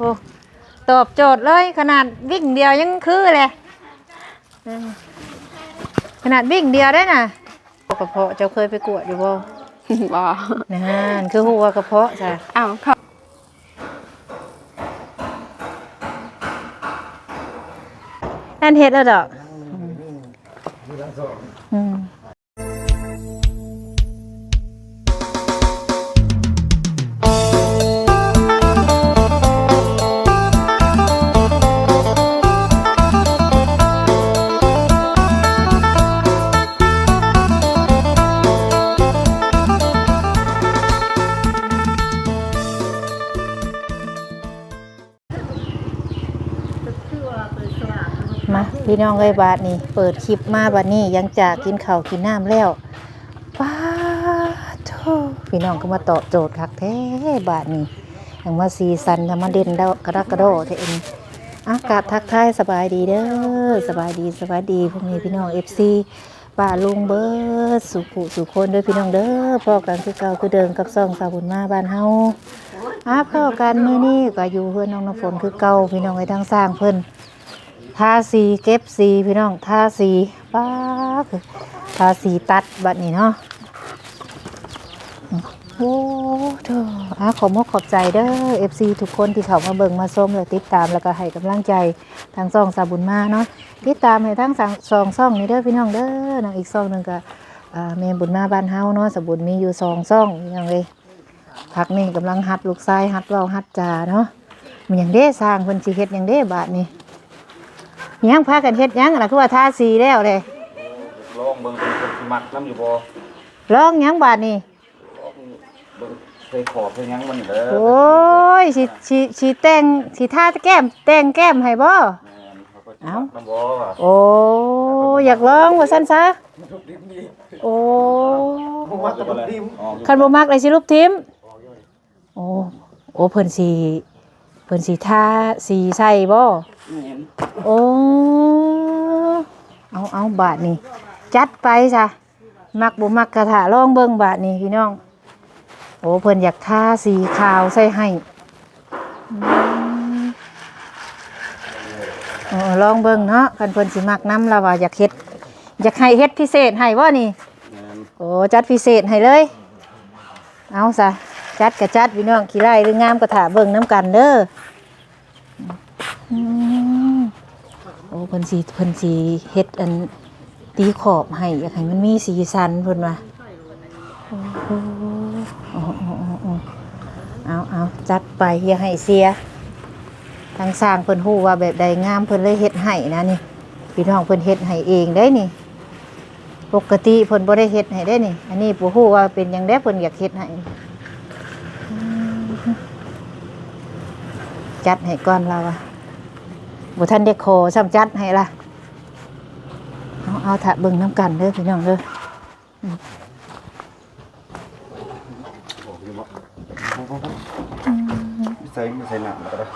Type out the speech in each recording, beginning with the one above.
โอ้ตอบโจทย์เลยขนาดวิ่งเดียวยังคือเลยเออขนาดวิ่งเดียวได้น่ะกระเพาะเจ้าเคยไปกวดอยู่บ่บ่นั่นคือหัวกระเพาะจ้ะอ้าวเขานั่นเฮ็ดแล้วดอก มาพี่น้องเอ้ยบาทนี่เปิดคลิปมาบัดนี้ยังจากกินข้าวกินน้ำแล้วป้าโธพี่น้องก็มาตอบโจทย์คักแท้บาทนี้ยังมาซีซันยังมาเด่นดกระดักกระโดดเทเองอากาศทักทายสบายดีเด้อสบายดีสบายดีพวกนี้พี่น้องเอฟซีป้าลุงเบิร์ดสุขุสุคนด้อพี่น้องเด้อพ่อกันคือเก่าคือเดิมกับซองสาวบุญมาบ้านเฮาอาพ่อกันมื้อนี้ก็อยู่เพื่อนน้องน้ำฝนคือเก่าพี่น้องไอ้ทางสร้างเพิ่น ทาสีเก็บสีพี่น้องทาสีป้าทาสีตัดบัดนี้เนาะโอ้เธออะขอมกขอบใจเด้อ FC ทุกคนที่เขามาเบิ่งมาส้มแล้วติดตามแล้วก็ให้กำลังใจทางซองสาบุญมาเนาะติดตามให้ทั้งสองซองนี้เด้อพี่น้องเด้อน้องอีกซองหนึ่งก็อ่าแม่บุญมาบ้านเฮาเนาะสาบุญมีอยู่สองซองอย่างเลยพักนี่กำลังหัดลูกชายหัดเว้าหัดจาเนาะมันยังเด้สร้างเพิ่นสิเฮ็ดยังเด้บาดนี้ ยังพากันเฮ็ดหยังล่ะคือว่าทาสีแล้วเลยลองเบิ่งเป็นคนที่มักน้ำอยู่บ่ลองหยังบาดนี้ลองเบิ่งเคยขอบเคยหยังมันนี่เด้อโอ้ยสิสิสิแต่งสิทาแก้มแต่งแก้มให้บ่แม่นเขาก็สิเอ้ามักน้ำบ่ว่ะโอ้อยากลองว่าซั่นซะโอ้ว่าจะบ่ได้อ๋อคันบ่มักเลยสิรูปทิมโอ้โอ้เพิ่นสิเพิ่นสิทาสีใส่บ่แม่น โอ้เอาเอาบาทนี่จัดไปซะมักบ่มักกระถาลองเบิ่งบาทนี่พี่น้อง โอ้เพิ่นอยากทาสีขาวใส่ให้อืมโอ้ลองเบิ่งเนาะคันเพิ่นสิมักน้ำแล้วว่าอยากเฮ็ด อยากให้เฮ็ดพิเศษให้บ่นี่แม่นโอ้จัดพิเศษให้เลย เอาซะจัดกะจัดพี่น้องขี้ไล่หรืองามก็ถาเบิ่งน้ำกันเด้ออืม โอ้เพิ่นสีเพิ่นสีเฮ็ดอันตีขอบให้อยากให้มันมีสีสันเพิ่นว่าโอ้โหอ้โอ้โอ้โอ้เอาเอาจัดไปอย่าให้เสียทางสร้างเพิ่นฮู้ว่าแบบใดงามเพิ่นเลยเฮ็ดให้นะนี่พี่น้องเพิ่นเฮ็ดให้เองได้นี่ ปกติเพิ่นบ่ได้เฮ็ดให้ได้นี่ อันนี้บ่ฮู้ว่าเป็นหยังไดเพิ่นอยากเฮ็ดให้จัดให้ก่อนเราอะ บ่ทันได้ขอซ้ำจัดให้ล่ะเอาเอาถ้าเบิ่งน้ำกันเด้อพี่น้องเด้อบอกอยู่บ่ใส่ใส่น้ำก็ได้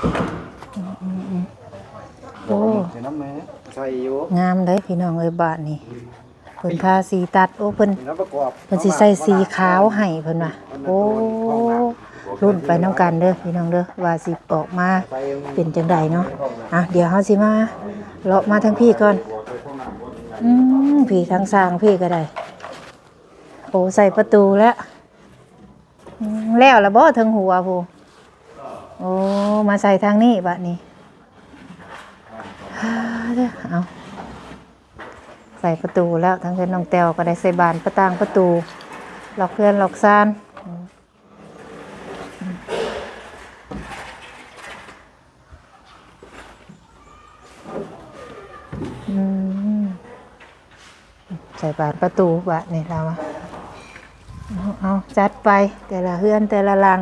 โอ้ใส่น้ำแม่ใส่อยู่งามเด้อพี่น้องเอ้ยบาทนี่เพิ่นทาสีตัดโอ้เพิ่นน้ำประกอบเพิ่นสิใส่สีขาวให้เพิ่นว่าโอ้ รุ่นไปน้ำกันเด้อพี่น้องเด้อว่าสิออกมาเป็นจังใดเนาะอะเดี๋ยวเฮาสิมาเลาะมาทางพี่ก่อนอืมพี่ทางสร้างพี่ก็ได้โอ้ใส่ประตูแล้วแล้วละบ่ถึงหัวผู้โอ้มาใส่ทางนี้บัดนี้ฮ่เด้อเอาใส่ประตูแล้วทั้งเพื่อนน้องแตวก็ได้ใส่บานประตางประตูล็อกเพื่อนล็อกซาน ส่บานประตูบะนี่เราเอาเอาจัดไปแต่ละเฮือนแต่ละหลัง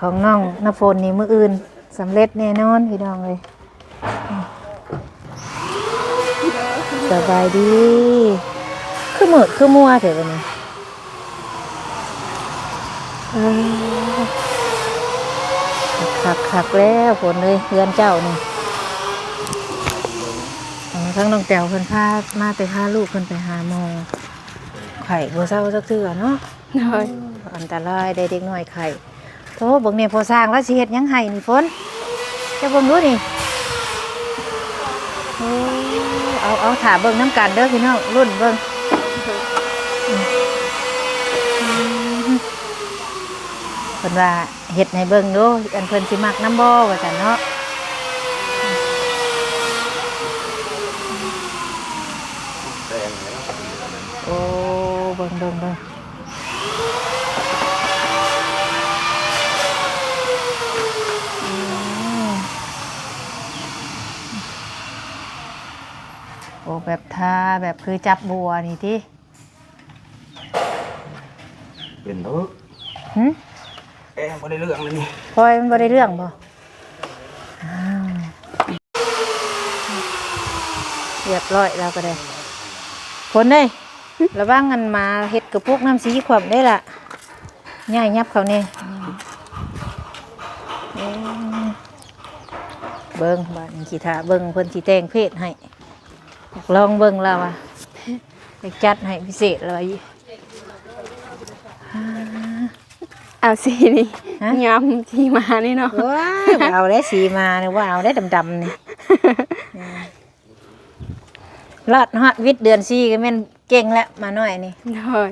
ของน้องน้ำฝนนี่มืออื่นสำเร็จแน่นอนพี่น้องเลยสบายดี คือมืดคือมัวเถอะวันนี้ขักขักแล้วฝนเลยเพื่อนเจ้านี่ ทั้งน้องแต๋วเพิ่นพามาไปพาลูกเพิ่นไปหาหมอไข่บัวเศร้าสักเทื่อเนาะเลยอันตรายได้เด็กน้อยไข่โตเบิ่งเนี่ยพอสร้างแล้วสิเฮ็ดหยังให้นี่ฝนโจะเบิ่งดูนี่โอ้เอาเอาถาเบิ่งน้ำกันเด้อพี่น้องรุ่นเบิ่งอืมอืมเพิ่นว่าเฮ็ดให้เบิ่งดูอันเพิ่นสิมักน้ำบ่ว่าซั่นเนาะ แดงเลย โอ้เบิ่งเบิ่งเบิ่งอืมโอ้แบบทาแบบคือจับบัวนี่ที่เป็นเด้อหึแองบ่ได้เรื่องเลยนี่พลอยมันบ่ได้เรื่องบ่อ้าวเรียบร้อยแล้วก็ได้ผลได้ ระวังกันมาเฮ็ดกระปุกน้ำสีขวบได้ล่ะง่ายยับเขาเนี่ยเบิ้งบ้านขีทาเบิ้งเพิ่นสีแต่งเพศให้ลองเบิ้งแล้วอะไปจัดให้พิเศษเลยเอาสีนี่ฮะงามที่มานี่เนาะว้าวเอาได้สีมาเนี่ยว่าเอาได้ดำๆนี่รอดฮอดวิทย์เดือนสี่ก็แม่น เก่งแล้วมาหน่อยนี่โดย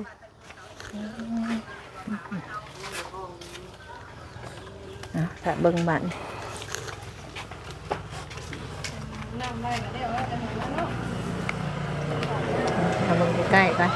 อะถ้าเบิ่งบ้านเอาเบิ่งใกล้ๆกัน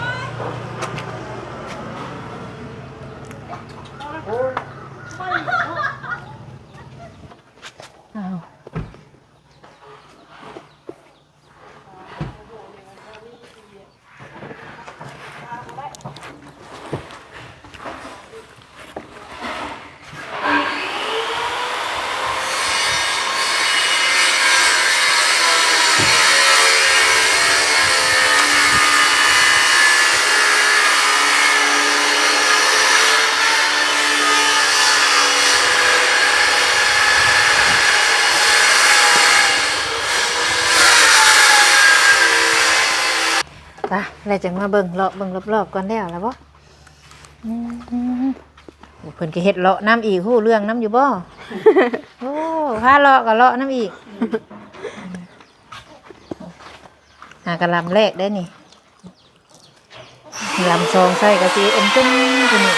แล้วจังมาเบิ่งเลาะเบิ่งรอบๆก่อนแล้วล่ะบ่อืมโอ้เพิ่นก็เฮ็ดเลาะน้ำอีกฮู้เรื่องน้ำอยู่บ่ โอ้พาเลาะก็เลาะน้ำอีกหากระลำแรกได้นี่ลำซองใส่กะสีอมจุ้มตัวนี้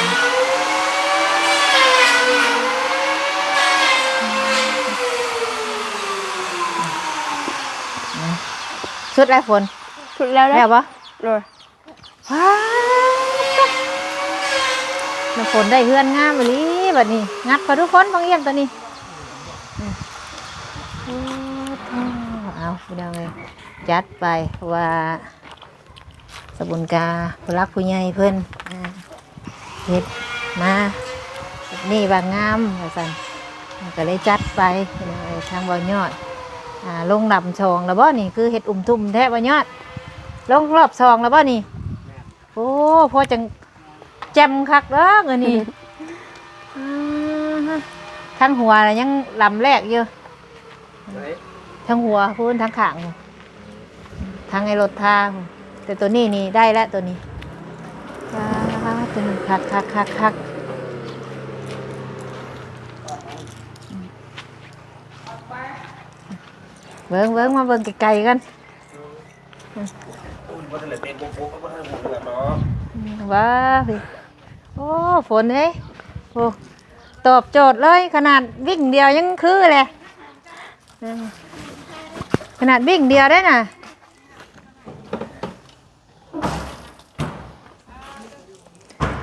สุดแล้วฝนสุดแล้วแล้แล้ววปะ โดยว้าวน้ำฝนได้เฮือนงามไปลีบัดนี้ งัดพอทุกคนฟังเยี่ยมตัวนี้อืมโอ้โธ่เอาพี่น้องเลยจัดไปว่า สบุนกาผู้รักผู้ใหญ่เพิ่อ่าเฮ็ดมาแบบนี่บางงามว่าซั่นก็เลยจัดไปทางบ่อยอดอลงนำชองแล้วบ่นี่คือเฮ็ดอุ่มทุ่มแท้บ่ยอด ลงรอบซองแล้วบ่นี่ โอ้พอจังแจมคักเด้อเงินนี่อ่าฮะทั้งหัวน่ะยังลำแรกอยู่ทั้งหัวพูนทั้งขางพู้นทั้งไอ้รถทาพู้นแต่ตัวนี้นี่ได้แล้วตัวนี้ว้าวตัวนี้คักคักคักคักเบิ้งเบิ้งมาเบิ้งไกลๆกัน บ่ได้เป็นปุ๊บๆก็บ่ได้เรืองดอกว้าวพี่โอ้ฝนเอ้ยโอ้ตอบโจทย์เลยขนาดวิ่งเดียวยังคือเลยขนาดวิ่งเดียวได้น่ะ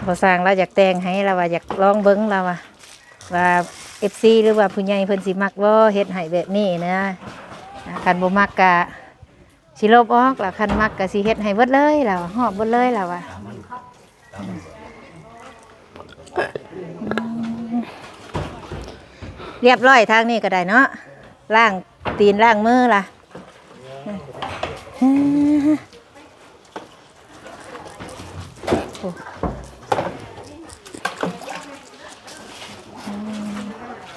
พอสร้างเราอยากแต่งให้เราว่าอยากลองเบิ้งเราว่าว่าเอฟซีหรือว่าผู้ใหญ่เพิ่นสิมักบ่เฮ็ดให้แบบนี้นะอ่าคันบ่มักกะ สิลบออกแล้วคันมักกะสิเฮ็ดให้เบิดเลยเราหอบเบิดเลยเราว่าเรียบร้อยทางนี้ก็ได้เนาะล่างตีนล่างมือล่ะ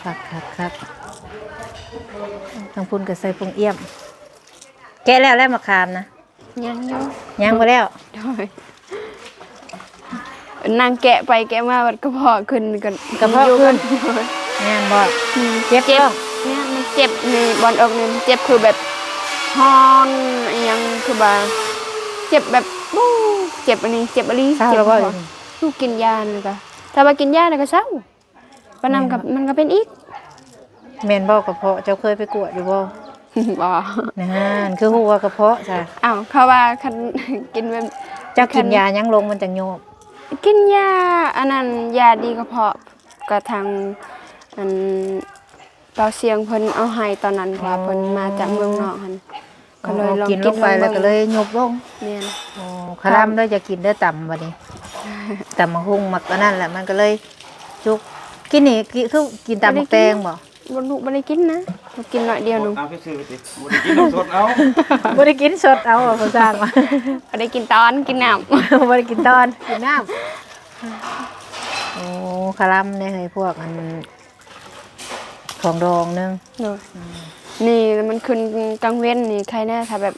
คักคักคักทางพุ่นก็ใส่ปงเอี่ยม แกะแล้วแล้วมะขามนะยังอยู่ยังมาแล้วโดยนางแกะไปแกะมาบัดกระเพาะขึ้นกันกระเพาะขึ้นโดยงานบ่อืมเจ็บท้องเนี่ยมันเจ็บจ็บนี่บอลอกนี่เจ็บคือแบบฮอนอหยังคือว่าเจ็บแบบบู้เจ็บอันนี้เจ็บอันนี้เศร้าเจ็บแล้วบ่ หัวลูกกินยาเลยก็ถ้าว่ากินยาแล้วก็เศร้าปานำกับมันก็เป็นอีก แม่นบ่กระเพาะเจ้าเคยไปกวดอยู่บ่ บ่นั่นคือฮู้ว่ากระเพาะจ้ะอ้าวเขาว่าคันกินแบบเจ้ากินยายังลงมันจังโยบกินยาอันนั้นยาดีกระเพาะก็ทางอันเปาเสียงเพิ่นเอาให้ตอนนั้นเพราะว่าเพิ่นมาจากเมืองนอกหั่นก็เลยลองกิกินนลงไปแล้วก็เลยยบลงแม่นโอ้คารามเด้อจะกินเด้อต่ำบัดนี้ต่ำมะฮุ่งมักอันนั่นแหละมันก็เลยจุกกินนี่กิคือกินตำบักแตงบ่บ่ลูกบ่ได้กินนะ ลูกกินหน่อยเดียวหนึงเอาไปซื้อไปติบ่ได้กินน้ำสดเอาบ่ได้กินสดเอาอะผู้สร้างมาบ่ได้กินตอนกินน้ำบ่ได้กินตอนกินน้ำโอ้คารามเนี่ยให้พวกอันของดองนึงเนอะนี่มันขึ้นกลางเว้นนี่ใครแน่ถ้าแบบ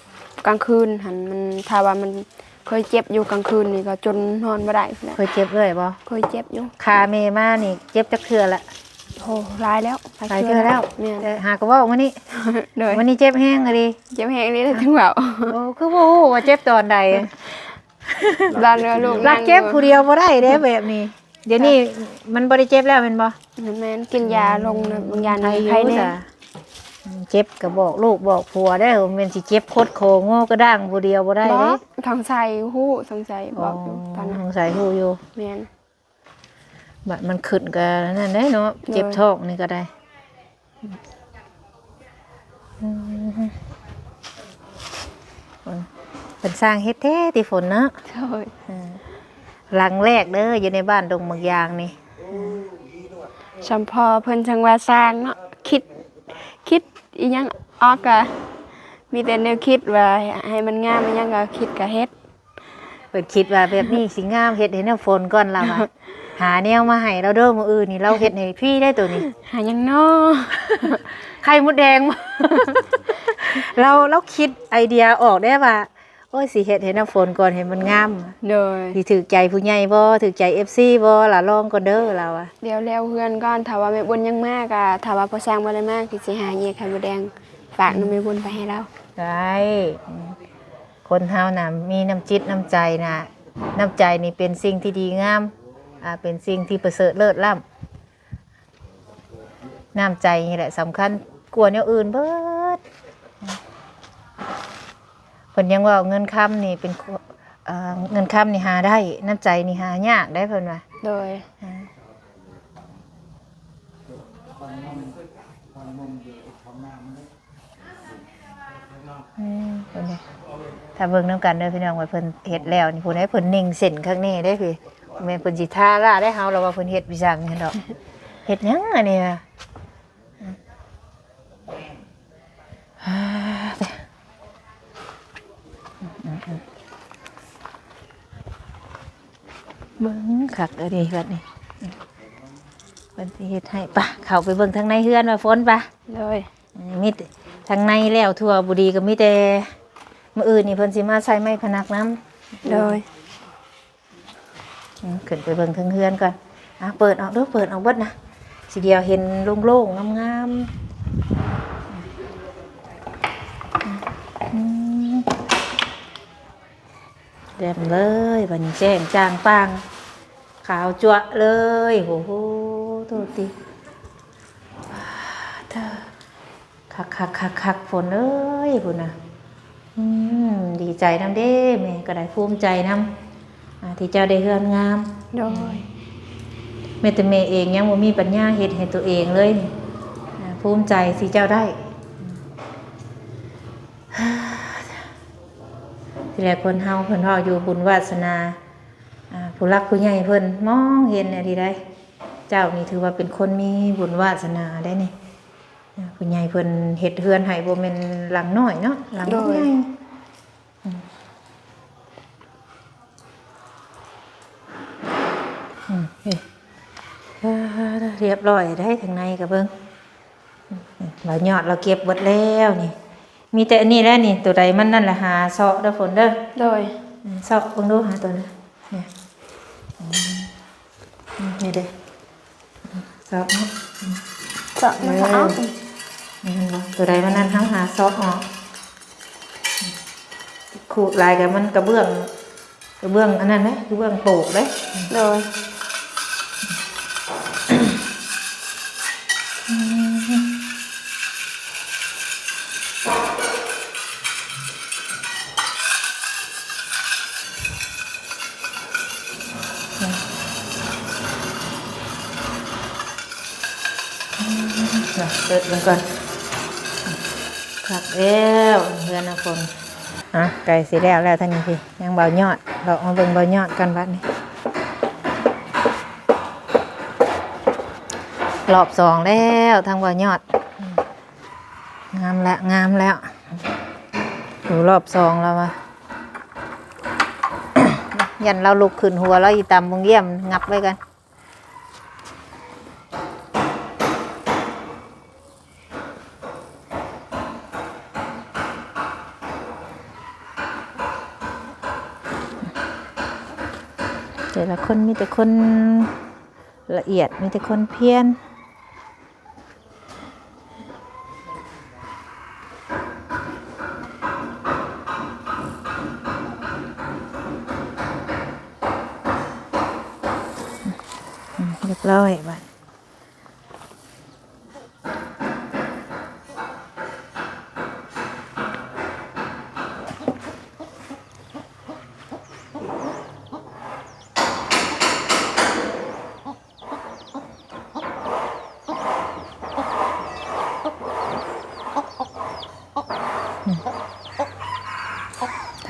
กลางคืนหันมันถ้าว่ามันเคยเจ็บอยู่กลางคืนนี่ก็จนนอนบ่ได้แหละเคยเจ็บเลยบ่เคยเจ็บอยู่คาเมมานี่เจ็บจักเทื่อละ โหหลายแล้วหลายเทื่อแล้วแม่นแต่หากะว่ามื้อนี้เลยมื้อนี้เจ็บแห้งอะดิเจ็บแฮงนี่ได้ถึงว่าโอ้คือบ่ฮู้ว่าเจ็บตอนใดลานเรือลูกรักเจ็บผู้เดียวบ่ได้เด้แบบนี้ เดี๋ยวนี้มันบ่ได้เจ็บแล้วแม่นบ่นั่นแม่นกินยาลงนะบางยาใครในอยู่ใครแน่จ้ะอืมเจ็บก็บอกลูกบอกผัวได้อมันสิเจ็บโคตรโคโง่ก็ด้างผู้เดียวบ่ได้บอเด้กทางใส่ฮู้ทางใส่บอกอยู่ตอนสนั้นงสัยฮู้อยู่แม่น บัดมันขึ้นก็นั่นได้เนาะเจ็บท้องนี่ก็ได้อืมฝนเป็นสร้างเฮ็ดแท้ที่ฝนเนาะใช่หลังแรกเด้ออยู่ในบ้านดงเมืองยางนี่ชัมพอเพิ่นจังว่าสร้างเนาะคิด คิดอีหยังออกก็มีแต่แนวคิดว่าให้มันงามอีหยังก็คิดก็เฮ็ดเปิดคิดว่าแบบนี้สิงามเฮ็ดให้น้ำฝนก่อนล่ะว่า หาแนวมาให้เราเด้อมื้ออื่นนี่เราเฮ็ดให้พี่ได้ตัวนี้ หาหยังน้อไข่มดแดงมาเราเราคิดไอเดียออกได้ว่า โอ้ยสิเฮ็ดให้น้ำฝนก่อนให้มันงามโดย สิถูกใจผู้ใหญ่บ่ถูกใจ FC บ่ล่ะลองก่อนเด้อเราอะเดี๋ยวแล้วเพื่อนก่อนถ้าว่าแม่บุญยังมากอะถ้าว่าพอสร้างบ่ได้มากที่สิหาเหยียไข่มดแดงฝากน้ำแม่บุญไปให้เราได้คนเฮาน่ะมีน้ำจิตน้ำใจน่ะน้ำใจนี่เป็นสิ่งที่ดีงามอ่า เป็นสิ่งที่ประเสริฐเลิศล้ำน้ำใจนี่แหละสำคัญกว่าแนวอื่นเบิดเพิ่นยังว่าเงินค้ำนี่เป็นขเอ่อเงินค้ำนี่หาได้ น้ำใจนี่หายากได้เพิ่นว่าโดยอืมเพิ่นเนี่ยถ้าเบิ่งนํกันเด้อพี่น้องว่าเพิ่นเฮ็ดแล้วนี่เพิ่นให้เพิ่นนิ่งเส้นข้างนี้ได้พี่ แม่นเพิ่นสิท่าล่าได้เฮาแล้วว่าเพิ่นเฮ็ดวิจังเห็นดอกเฮ็ดหยังอันนี้อะอ่าไปเบิ่งคักเอันนี้บัดนี้เพิ่นสิเฮ็ดให้ปะเข้าไปเบิ่งทางในเฮือนว่าฝนปะโดยมีแต่ทางในแล้วทั่วบุรีก็มีแต่มื่ออื่นนี่เพิ่นสิมาใช้ไม้พนักน้ำโดยอืม ขึ้นไปเบิ่งเทิงเฮือนก่อนอะเปิดออกเด้อเปิดออกเบิดนะสิเดียวเห็นโล่งๆงามๆเต็มเลยบัดนแจ้งจางปางขาวจั่วเลยโอ้โหโตัวติเธอคักคักคักคักฝนเอ้ยพุ่นนะอืมดีใจน้ำเด้แม่ก็ได้ภูมิใจน้ำ อ่าที่เจ้าได้เฮือนงาม โดย แม่แต่แม่เองยังบ่มีปัญญาเฮ็ดให้ตัวเองเลยนี่อ่าภูมิใจที่เจ้าได้อืมที่แรกคนเฮาเพิ่นเฮาอยู่บุญวาสนาอ่าผู้รักผู้ใหญ่เพิ่นมองเห็นเนี่ยที่ใดเจ้านี่ถือว่าเป็นคนมีบุญวาสนาได้นี่คุณยายเพิ่นเฮ็ดเฮือนให้บ่แม่นหลังน้อยเนาะหลังใหญ่อืมอืม เฮ้ยเออเรียบร้อยได้ทางในก็เบิ่งอืมเรายอดเราเก็บหมดแล้วนี่ มีแต่อันนี้แหล้วนี่ ตัวใดมันนั่นแหละหาเซาะเด้อฝนเด้อโดยอืมเซาะเบิ่งดูหาตัวนั้นเนี่ยอืมอืมนี่เด้ออืมเซาะเนาะเจาะมันก็เอานี่เห็นบ่ตัวใดมันนั้นเฮาหาซอกออกขูดลายกันมันกระเบื้องกระเบื้องอันนั้นเด้กระเบื้องโปกเด้โดย ปิดมันก่อนขับแล้วเพื่อนนะคนอะไก่สีแล้วแล้วท่านนี้พี่ยังเบายอดเราเอาเบิ่งเบายอดกันบัดนี้รอบสองแล้วทางเบายอดอืมงามแล้วงามแล้วดูรอบสองแล้ววะยันเราลุกขึ้นหัวแล้วอีตำบงเยี่ยมงับไว้กัน แต่ละคนมีแต่คนละเอียดมีแต่คนเพี้ยนอืมเรียบร้อยบ้าน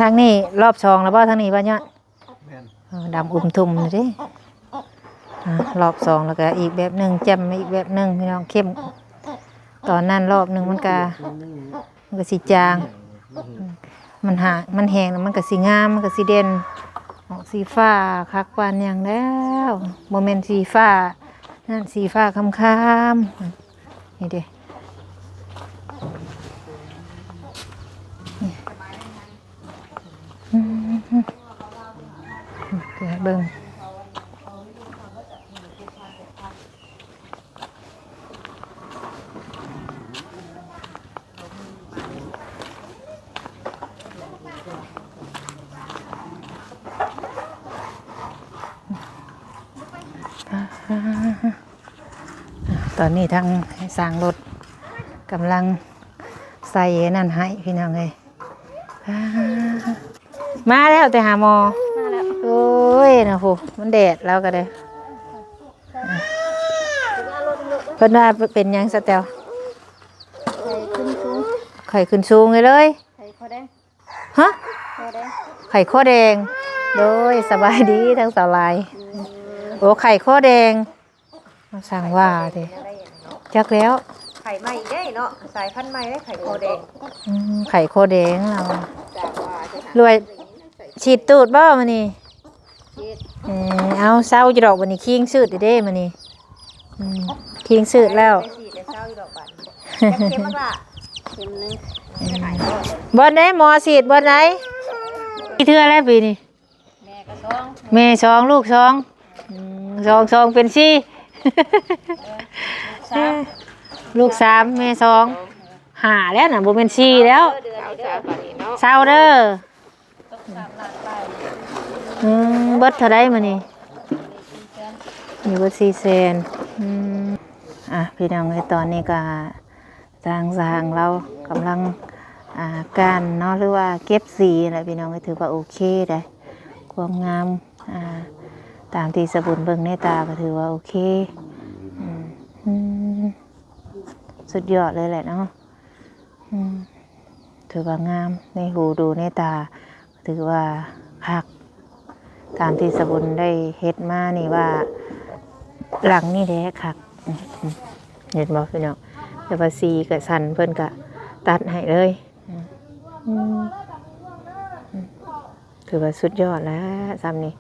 ทางนี้รอบชองแล้วป่ะทางนี้ป่ะเนี่ยเออดำอุ้มทุ่มเลยดิอะรอบสองแล้วก็อีกแบบหนึ่งแจ่มอีกแบบหนึ่งพี่น้องเข้ม ตอนนั้นรอบหนึ่งมันก็มันก็สีจาง มันหามันแหงแล้วมันก็สีงามมันก็สีเด่นออกสีฟ้าคักปานอย่างแล้วโมเมนต์สีฟ้า นั่นสีฟ้าคำคามๆนี่เด้นี่อืม เดี๋ยวเบิ่งตอนนี้ทางสร้างรถกำลังใส่นั่นให้พี่น้องเลยอ่มาแล้วแต่หาหมอ ยนะพูมันแดดแล้วก็ได้อะเพิ่นว่าเป็นหยังสแตลไข่ขึ้นสูงไข่ขึ้นสูงเลยเลยไข่ข้อแดงฮะข้อแดงไข่ข้อแดงโดยสบายดีทั้งสาวลายโอ้ไข่ข้อแดงมาสั่งว่าเด้จักแล้วไข่ใหม่ได้เนาะสายพันธุ์ใหม่ได้ไข่โคแดงอืมไข่ข้อแดงเรารวยฉีดตูดบ่มานี่ เออเอาเศร้าจะดอกวันนี้คิงสืดเด้มานี่อืมคิงสืดแล้วไปสีแต่เช้าอยู่ดอกบันจะเค็มมากล่ะเข็มหนึงบอนไหนหมอฉีดบอนไหนกี่เทื่อแล้วปีนี้แม่ก็ท้องแม่สองลูกสองอืมสองสองเป็นสี่สามลูกสามแม่สองหาแล้วน่ะบ่เป็นสี่แล้วเดือนนี้เดือนตอนนี้เนาะเศร้าเด้อต้ อืมเบิดเท่าไดมื้อนี้มีเบิดสี่แสนอืมอะพี่น้องในตอนนี้ก็ทางสางเรากำลังอ่าการเนาะหรือว่าเก็บสีแหละพี่น้องก็ถือว่าโอเคได้ความงามอ่าตามที่สบุนเบิ่งในตาก็ถือว่าโอเคอืมอืมสุดยอดเลยแหละเนาะถือว่างามในหูดูในตา ถือว่าคัก ตามที่สบุนได้เฮ็ดมานี่ว่า หลังนี่แหละคักอืมเห็นบอกพี่น้องแต่ว่าซีกับสันเพิ่นก็ตัดให้เลยอืมอืมถือว่าสุดยอดแล้วซ้ำนี่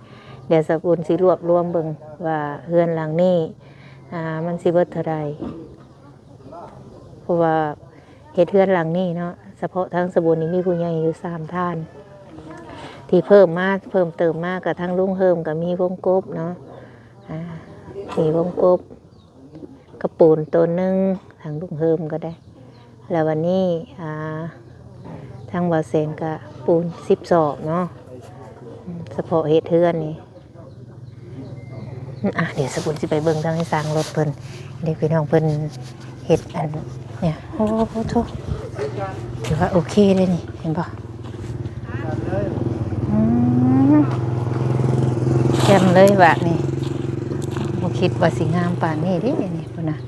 เดี๋ยวสบุนสิรวบรวมเบิ่งว่าเฮือนหลังนี้อ่ามันสิเบิดเท่าใดเพราะว่าเฮ็ดเฮือนหลังนี้เนาะเฉพาะทั้งสบุนนี่มีผู้ใหญ่อยู่สามท่าน ที่เพิ่มมากเพิ่มเติมมากกับทั้งลุงเฮิมกับมีวงกบเนาะมีวงกบกระปูนตัวหนึ่งทางลุงเฮิมก็ได้ แล้ววันนี้ทางบ่อเซนก็ปูนสิบศอกเนาะเฉพาะเฮ็ดเทือนนี่อะเดี๋ยวสกุลสิไปเบิ่งทางให้สร้างรถเพิ่นเด็กพี่น้องเพิ่นเฮ็ดอันเนี่ยโอ้โหโทษถือว่าโอเคเลยนี่เห็นปะอืมแจ่ มเลยบะนี่บ่คิดว่าสิงามป่านนี้เด้นี่พุ่นน่ะ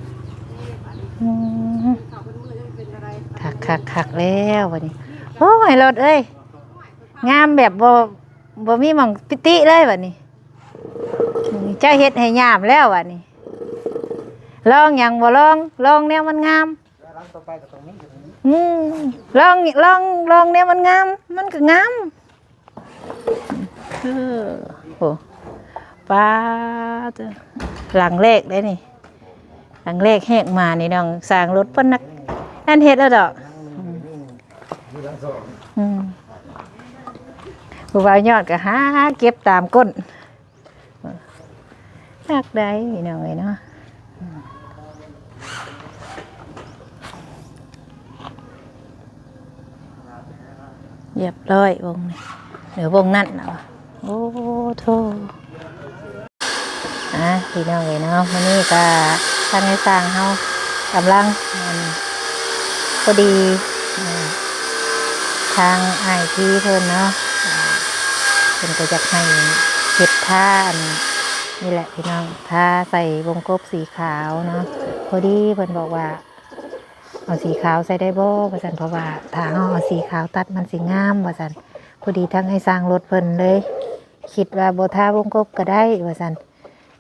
คักคักคักแล้ววันนี้โอ้ยรถเอ้ยงามแบบบ่บ่มีหม่องปิติเลยบัดนี้เจ้าเฮ็ดให้ยามแล้วบัดนี้ลองหยังบ่ลองลองแนวมันงามอืมลองลองลองแนวมันงาม มันก็งามเออโอ้ ป้าหลังเลขได้นี่ หลังเลขแหกมานี่น้องสร้างรถเพิ่นนักนั่นเฮ็ดแล้วดอกอืมผู้บ่าวยอดก็หาเก็บตามก้นนักได้พี่น้องเอ้ยเนาะเรียบร้อยวงนี้เดี๋ยววงนั่นนะวะโอ้โทะพี่น้องเอ้ยเนาะมื้อนี้ก็ทางให้สร้างเฮากำลังอันพอดี ทางไอทีเพิ่นเนาะเพิ่นก็จะให้เห็ดท่าอันนี่แหละพี่น้องท่าใส่วงกบสีขาวเนาะพอดีเพิ่นบอกว่าเอาสีขาวใส่ได้บ่ว่าซั่นเพราะว่าถ้าเอาสีขาวตัดมันสิงามว่าซั่นพอดีทั้งให้สร้างรถเพิ่นเลย คิดว่าโบท่าวงกบก็ได้ว่าซั่น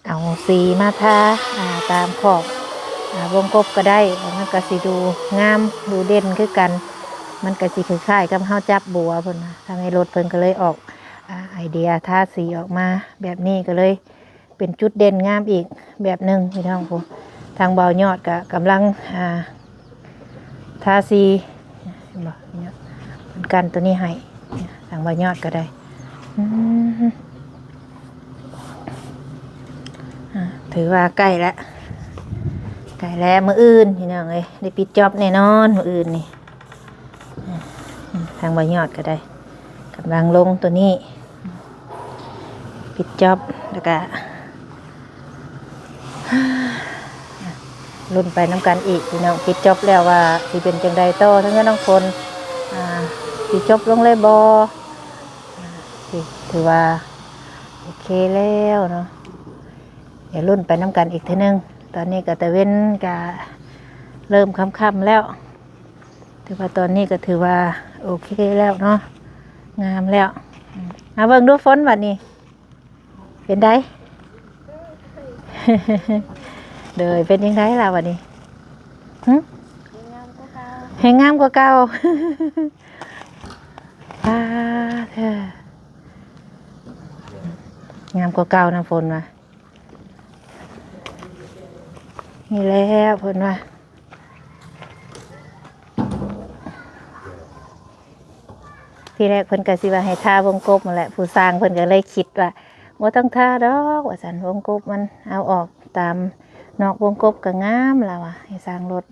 เอาสีมาทาอ่าตามขอบอวงกบก็ได้มันก็สิดูงามดูเด่นคือกัน มันก็สิคล้ายๆกับเฮาจับบัวเพิ่นทางไอ้รถเพิ่นก็เลยออกอไอเดียทาสีออกมาแบบนี้ก็เลยเป็นจุดเด่นงามอีกแบบหนึ่งพี่น้องผมทางเบายอดก็กำลังอ่าทาสีเห็นบ่เนี่ยมันกันตัวนี้ให้ทางเบายอดก็ได้อืมอ่า ถือว่าใกล้แล้วใกล้แล้วมืออื่นพี่น้องเอ้ยได้ปิดจอบแน่นอนมืออื่นนี่ทางใบยอดก็ได้กำลังลงตัวนี้ ปิดจ็อบแล้วก็รุ่นไปน้ำกันอีกพี่น้องปิดจ็อบแล้วว่าสิเป็นจังใดโตทั้งเงินทั้งคนปิดจ็อบลงเลยบอ่าสิถือว่า โอเคแล้วเนาะ ดี๋ยวรุ่นไปน้ำกันอีกทีนึง ตอนนี้ก็ตะเว้นก็เริ่มค่ำๆแล้ว ถือว่าตอนนี้ก็ถือว่าโอเคแล้วเนาะ งามแล้วอืมาเบิ่งดูฝนวันนี้ เป็นไดเดยเป็นยังไงล่ะวันนี้หึให้งามกว่าเก่าป้าเธองามกว่าเก่านะฝนว่ะ นี่แล้วฝนว่ะทีแรกเพิ่นก็สิว่าให้ทาวงกบมาแหละ ผู้สร้างเพิ่นก็เลยคิดว่าบ่าต้องทาดอกว่าซั่นวงกบมันเอาออกตามนอกวงกบก็งามแล้วอะให้สร้างรถ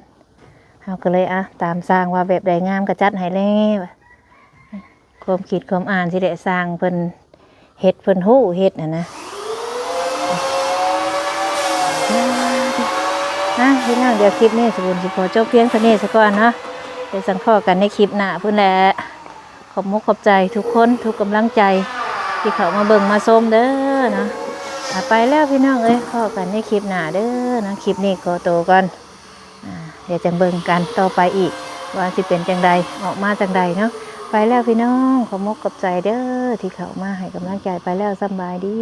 เฮาก็เลยอะตามสร้างว่าแบบใดงามก็จัดให้แล้วความคิดความอ่านที่ได้สร้างเพิ่นเฮ็ดเพิ่นฮู้เฮ็ดนะนะ พี่น้องเดี๋ยวคลิปนี้สมบูรณ์สิขอจบเพียงเท่านี้ซะก่อนเนาะเดี๋ยวสังข้อกันในคลิปหน้าพุ่นแหละขอบมุกขอบใจทุกคนทุกกำลังใจที่เขามาเบิ่งมาชมเด้อเนะอะไปแล้วพี่น้องเอ้ยพอกันในคลิปหน้าเด้อนะคลิปนี้ก็โตก่อนเดี๋ยวจะเบิ่งกันต่อไปอีก ว่าสิเป็นจังใดออกมาจังใดเนาะไปแล้วพี่น้องขอบมุกขอบใจเด้อที่เขามาให้กำลังใจไปแล้วสบายดี